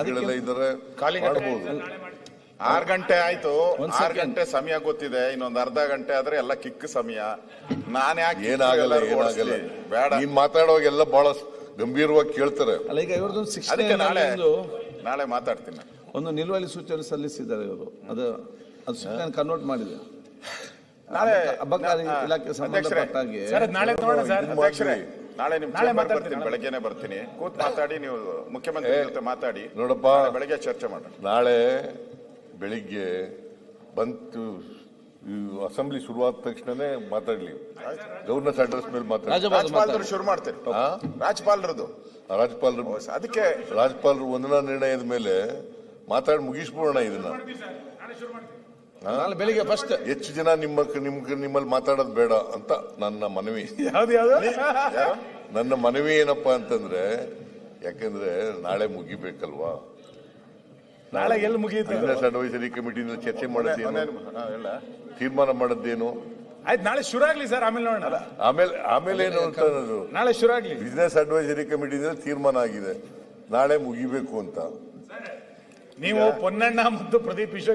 ಇದ್ದಾರೆ ಆರ್ ಗಂಟೆ ಆಯ್ತು. ಆರ್ ಗಂಟೆ ಸಮಯ ಗೊತ್ತಿದೆ. ಇನ್ನೊಂದ್ ಅರ್ಧ ಗಂಟೆ ಆದ್ರೆ ಎಲ್ಲ ಕಿಕ್ ಸಮಯ. ನಾನ್ ಯಾಕೆ ಏನಾಗಲ್ಲ ಏನಾಗಲ್ಲ? ಬೇಡ. ನೀನ್ ಮಾತಾಡುವಾಗ ಎಲ್ಲ ಬಹಳ ಗಂಭೀರವಾಗಿ ಕೇಳ್ತಾರೆ. ಅಲ್ಲ ಈಗ ಅದಕ್ಕೆ ನಾಳೆ ನಾಳೆ ಮಾತಾಡ್ತೀನಿ ಒಂದು ನಿಲುವಳಿ ಸೂಚನೆ ಸಲ್ಲಿಸಿದ್ದಾರೆ ಇವರು. ಅದು ಅದು ಸೂಚನೆ ಕನ್ವರ್ಟ್ ಮಾಡಿದೆ. ನಾಳೆ ಅಬಕಾರಿ ಇಲಾಖೆ ಸಂಬಂಧಪಟ್ಟಾಗಿ ಸಂಬಂಧಪಟ್ಟ ಹಾಗೆ ಸರ್ ಅದ್ ನಾಳೆ ನಾಳೆ ನಿಮ್ ನಾಳೆ ಮಾತಾಡ್ತೀನಿ, ಬರ್ತೀನಿ ಬೆಳಗ್ಗೆನೆ ಬರ್ತೀನಿ. ಕೂತ್ ಮಾತಾಡಿ ನೀವು ಮುಖ್ಯಮಂತ್ರಿ ಜೊತೆ ಮಾತಾಡಿ. ನೋಡಪ್ಪ. ಬೆಳಗ್ಗೆ ಚರ್ಚೆ ಮಾಡೋಣ. ನಾಳೆ ಬೆಳಿಗ್ಗೆ ಬಂತು ಅಸೆಂಬ್ಲಿ ಶುರುವಾದ ತಕ್ಷಣನೇ ಮಾತಾಡ್ಲಿ. ಗವರ್ನರ್ಸ್ ಅಡ್ರೆಸ್ ಮೇಲೆ ಮಾತಾಡಿ. ಶುರು ಮಾಡ್ತೇನೆ ಹಾ? ರಾಜ್ಯಪಾಲರದು. ರಾಜ್ಯಪಾಲರು ಅದಕ್ಕೆ ರಾಜ್ಯಪಾಲರು ವಂದನಾ ನಿರ್ಣಯದ ಮೇಲೆ ಮಾತಾಡಿ ಮುಗಿಸ್ಬೋಣ ಇದನ್ನ. ನಾಳೆ ಬೆಳಿಗ್ಗೆ ಫಸ್ಟ್ ಹೆಚ್ಚು ಜನ ನಿಮ್ಮ ನಿಮ್ ನಿಮ್ಮಲ್ಲಿ ಮಾತಾಡೋದು ಬೇಡ ಅಂತ ನನ್ನ ಮನವಿ. ಯಾವ್ದು ಯಾವ್ದು? ನನ್ನ ಮನವಿ ಏನಪ್ಪ ಅಂತಂದ್ರೆ ಯಾಕಂದ್ರೆ ನಾಳೆ ಮುಗಿಬೇಕಲ್ವಾ? ನಾಳೆ ಎಲ್ಲಿ ಮುಗಿಯುತ್ತೆ? ಬಿಸ್ನೆಸ್ ಅಡ್ವೈಸರಿ ಕಮಿಟಿನಲ್ಲಿ ಚರ್ಚೆ ಮಾಡೋದೇನು? ತೀರ್ಮಾನ ಮಾಡೋದೇನು? ಆಯ್ತು ನಾಳೆ ಶುರು ಆಗ್ಲಿ ಸರ್ ಆಮೇಲೆ ನೋಡೋಣ. ಆಮೇಲೆ ಆಮೇಲೆ ಏನು ಅಂತ ಅನ್ನೋದು. ನಾಳೆ ಶುರು ಆಗ್ಲಿ. ಬಿಸ್ನೆಸ್ ಅಡ್ವೈಸರಿ ಕಮಿಟಿನಲ್ಲಿ ತೀರ್ಮಾನ ಆಗಿದೆ. ನಾಳೆ ಮುಗಿಬೇಕು ಅಂತ. ನೀವು ಪೊನ್ನಣ್ಣ ಮತ್ತು ಪ್ರದೀಪ್ ಈಶ್ವರ್